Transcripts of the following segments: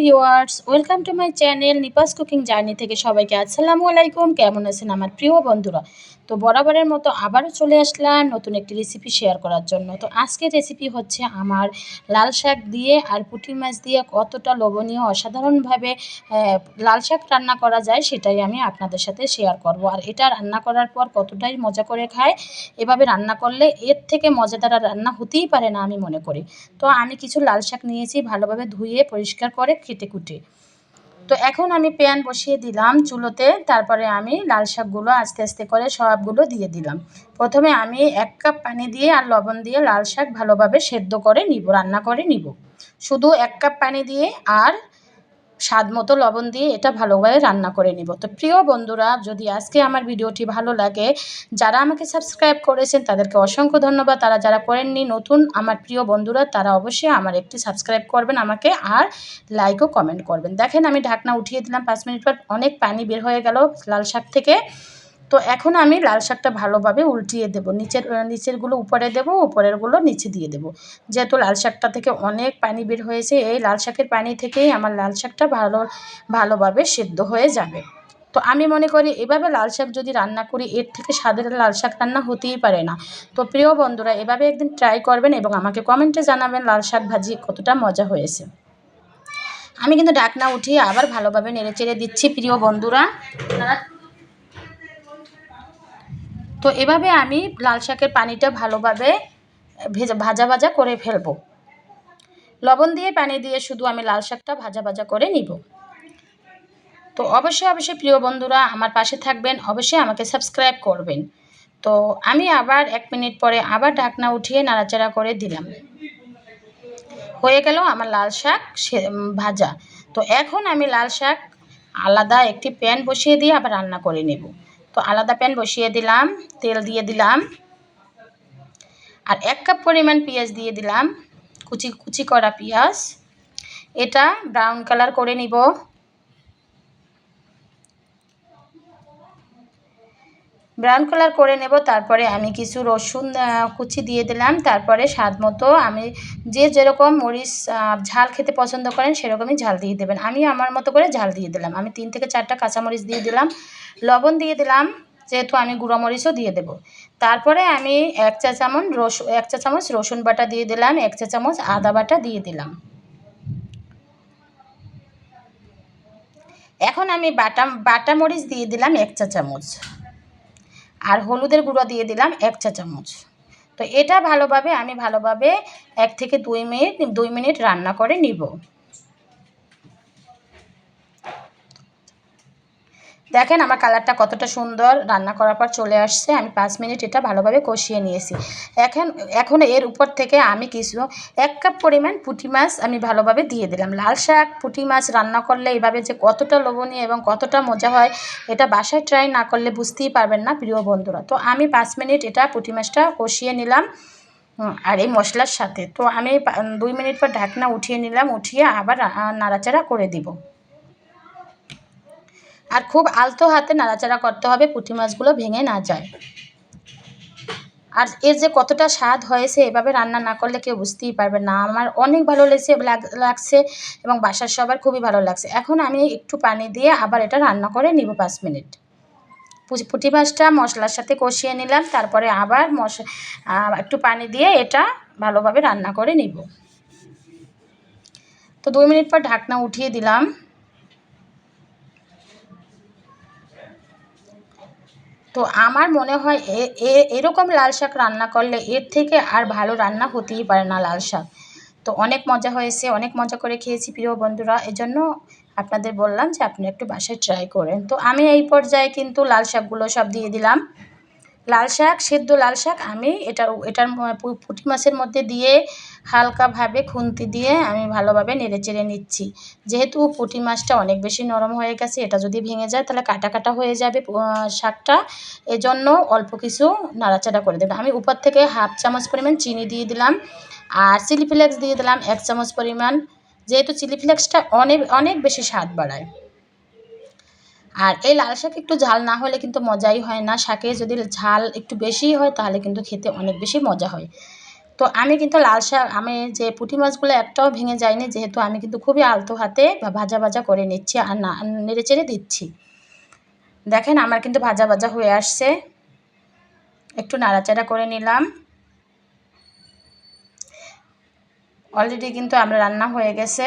Viewers welcome to my channel Nipa's cooking journey থেকে সবাইকে আসসালামু আলাইকুম। কেমন আছেন আমার প্রিয় বন্ধুরা? তো বরাবরের মতো আবারও চলে আসলাম নতুন একটি রেসিপি শেয়ার করার জন্য। তো আজকের রেসিপি হচ্ছে আমার লাল শাক দিয়ে আর পুঁটি মাছ দিয়ে কতটা লোভনীয়, অসাধারণভাবে লাল শাক রান্না করা যায় সেটাই আমি আপনাদের সাথে শেয়ার করব। আর এটা রান্না করার পর কতটাই মজা করে খায়, এভাবে রান্না করলে এর থেকে মজাদার রান্না হতেই পারে না আমি মনে করি। তো আমি কিছু লাল শাক নিয়েছি ভালোভাবে ধুয়ে পরিষ্কার করে কেটে কুটে। তো এখন আমি প্যান বসিয়ে দিলাম চুলোতে, তারপরে আমি লাল শাকগুলো আস্তে আস্তে করে সবগুলো দিয়ে দিলাম। প্রথমে আমি এক কাপ পানি দিয়ে আর লবণ দিয়ে লাল শাক ভালোভাবে সেদ্ধ করে নিব, রান্না করে নিব। শুধু এক কাপ পানি দিয়ে আর স্বাদ মতো লবণ দিয়ে এটা ভালোভাবে রান্না করে নিব। তো প্রিয় বন্ধুরা, যদি আজকে আমার ভিডিওটি ভালো লাগে, যারা আমাকে সাবস্ক্রাইব করেছেন তাদেরকে অসংখ্য ধন্যবাদ। তারা যারা করেননি, নতুন আমার প্রিয় বন্ধুরা, তারা অবশ্যই আমার একটি সাবস্ক্রাইব করবেন আমাকে আর লাইকও কমেন্ট করবেন। দেখেন আমি ঢাকনা উঠিয়ে দিলাম, পাঁচ মিনিট পর অনেক পানি বের হয়ে গেল লাল শাক থেকে। তো এখন আমি লাল শাকটা ভালোভাবে উল্টিয়ে দেব। নিচের নিচেরগুলো উপরে দেব, উপরেরগুলো নিচে দিয়ে দেব। যেহেতু লাল শাকটা থেকে অনেক পানি বের হয়েছে, এই লাল শাকের পানি থেকেই আমার লাল শাকটা ভালো, ভালোভাবে সেদ্ধ হয়ে যাবে। তো আমি মনে করি এভাবে লাল শাক যদি রান্না করি, এর থেকে স্বাদের লাল শাক রান্না হতেই পারে না। তো প্রিয় বন্ধুরা, এভাবে একদিন ট্রাই করবেন এবং আমাকে কমেন্টে জানাবেন লাল শাক ভাজি কতটা মজা হয়েছে। আমি কিন্তু ডাকনা উঠিয়ে আবার ভালোভাবে নেড়ে চেড়ে দিচ্ছি, প্রিয় বন্ধুরা। তো এভাবে আমি লাল শাকের পানিটা ভালোভাবে ভেজা, ভাজা ভাজা করে ফেলব। লবণ দিয়ে পানি দিয়ে শুধু আমি লাল শাকটা ভাজা ভাজা করে নিব। তো অবশ্যই অবশ্যই প্রিয় বন্ধুরা, আমার পাশে থাকবেন, অবশ্যই আমাকে সাবস্ক্রাইব করবেন। তো আমি আবার এক মিনিট পরে আবার ঢাকনা উঠিয়ে নাড়াচাড়া করে দিলাম। হয়ে গেল আমার লাল শাক ভাজা। তো এখন আমি লাল শাক আলাদা একটি প্যান বসিয়ে দিয়ে আবার রান্না করে নেব। তো আলাদা প্যান বসিয়ে দিলাম, তেল দিয়ে দিলাম। আর এক কাপ পরিমাণ পেঁয়াজ দিয়ে দিলাম, কুচি কুচি করা পেঁয়াজ। এটা ব্রাউন কালার করে নিব। ব্রাউন কালার করে নেব, তারপরে আমি কিছু রসুন কুচি দিয়ে দিলাম, তারপরে স্বাদ মতো আমি যে যেরকম মরিচ ঝাল খেতে পছন্দ করেন সেরকমই ঝাল দিয়ে দেবেন। আমি আমার মতো করে ঝাল দিয়ে দিলাম। আমি তিন থেকে চারটা কাঁচামরিচ দিয়ে দিলাম, লবণ দিয়ে দিলাম, যেহেতু আমি মরিচও দিয়ে দেব। তারপরে আমি এক চা চামচ রসুন এক চা চামচ রসুন বাটা দিয়ে দিলাম, এক চা চামচ আদা বাটা দিয়ে দিলাম। এখন আমি বাটা বাটা মরিচ দিয়ে দিলাম এক চা চামচ। আর হলুদের গুঁড়ো দিয়ে দিলাম এক চা চামচ। তো এটা ভালোভাবে, আমি ভালোভাবে এক থেকে দুই মিনিট দুই মিনিট রান্না করে নিব। দেখেন আমার কালারটা কতটা সুন্দর। রান্না করার পর চলে আসছে। আমি পাঁচ মিনিট এটা ভালোভাবে কষিয়ে নিয়েছি। এখন এখন এর উপর থেকে আমি কিছু, এক কাপ পরিমাণ পুঁটি মাছ আমি ভালোভাবে দিয়ে দিলাম। লাল শাক, পুঁটি মাছ রান্না করলে এইভাবে যে কতটা লোভনীয় এবং কতটা মজা হয়, এটা বাসায় ট্রাই না করলে বুঝতেই পারবেন না প্রিয় বন্ধুরা। তো আমি পাঁচ মিনিট এটা পুঁটি মাছটা কষিয়ে নিলাম আর এই মশলার সাথে। তো আমি দুই মিনিট পর ঢাকনা উঠিয়ে নিলাম, উঠিয়ে আবার নাড়াচাড়া করে দিব। আর খুব আলতো হাতে নাড়াচাড়া করতে হবে, পুঁটি মাছগুলো ভেঙে না যায়। আর এর যে কতটা স্বাদ হয়েছে এভাবে রান্না না করলে কেউ বুঝতেই পারবে না। আমার অনেক ভালো লেগেছে লাগছে এবং বাসার সবার খুবই ভালো লাগছে। এখন আমি একটু পানি দিয়ে আবার এটা রান্না করে নিব পাঁচ মিনিট। পুঁটি মাছটা মশলার সাথে কষিয়ে নিলাম, তারপরে আবার মশ একটু পানি দিয়ে এটা ভালোভাবে রান্না করে নিব। তো দুই মিনিট পর ঢাকনা উঠিয়ে দিলাম। তো আমার মনে হয় এ এরকম লাল শাক রান্না করলে এর থেকে আর ভালো রান্না হতেই পারে না লাল শাক। তো অনেক মজা হয়েছে, অনেক মজা করে খেয়েছি প্রিয় বন্ধুরা। এজন্য আপনাদের বললাম যে আপনি একটু বাসায় ট্রাই করেন। তো আমি এই পর্যায়ে কিন্তু লাল শাকগুলো সব দিয়ে দিলাম। লাল শাক, সেদ্ধ লাল শাক আমি এটার এটার পুঁটি মাছের মধ্যে দিয়ে হালকাভাবে খুন্তি দিয়ে আমি ভালোভাবে নেড়ে চেড়ে নিচ্ছি। যেহেতু পুঁটি মাছটা অনেক বেশি নরম হয়ে গেছে, এটা যদি ভেঙে যায় তাহলে কাটা কাটা হয়ে যাবে শাকটা। এজন্য অল্প কিছু নাড়াচাড়া করে দেবেন আমি উপর থেকে হাফ চামচ পরিমাণ চিনি দিয়ে দিলাম আর চিলি ফ্লেক্স দিয়ে দিলাম এক চামচ পরিমাণ। যেহেতু চিলি ফ্লেক্সটা অনেক অনেক বেশি স্বাদ বাড়ায়। আর এই লাল শাক একটু ঝাল না হলে কিন্তু মজাই হয় না। শাকে যদি ঝাল একটু বেশি হয় তাহলে কিন্তু খেতে অনেক বেশি মজা হয়। তো আমি কিন্তু লাল শাক, আমি যে পুঁটি মাছগুলো একটাও ভেঙে যায়নি যেহেতু আমি কিন্তু খুবই আলতো হাতে ভাজা ভাজা করে নিচ্ছি আর না, নেড়ে চেড়ে দিচ্ছি। দেখেন আমার কিন্তু ভাজা ভাজা হয়ে আসছে। একটু নাড়াচাড়া করে নিলাম। অলরেডি কিন্তু আমরা রান্না হয়ে গেছে।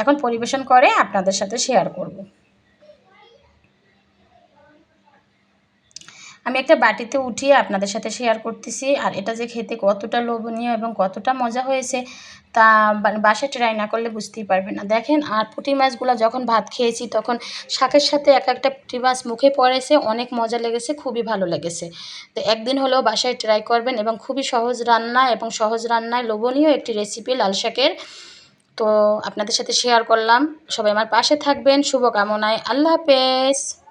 এখন পরিবেশন করে, আপনাদের সাথে শেয়ার করব। আমি একটা বাটিতে উঠিয়ে আপনাদের সাথে শেয়ার করতেছি, আর এটা যে খেতে কতটা লোভনীয় এবং কতটা মজা হয়েছে, তা বাসায় ট্রাই না করলে বুঝতেই পারবেন না। দেখেন, আর পুঁটি মাছগুলো যখন ভাত খেয়েছি, তখন শাকের সাথে এক একটা পুঁটি মাছ মুখে পড়েছে, অনেক মজা লেগেছে, খুবই ভালো লেগেছে। তো একদিন হলেও বাসায় ট্রাই করবেন এবং খুবই সহজ রান্না এবং সহজ রান্নায় লোভনীয় একটি রেসিপি লাল শাকের তো আপনাদের সাথে শেয়ার করলাম। সবাই আমার পাশে থাকবেন। শুভকামনায় আল্লাহ হাফেজ।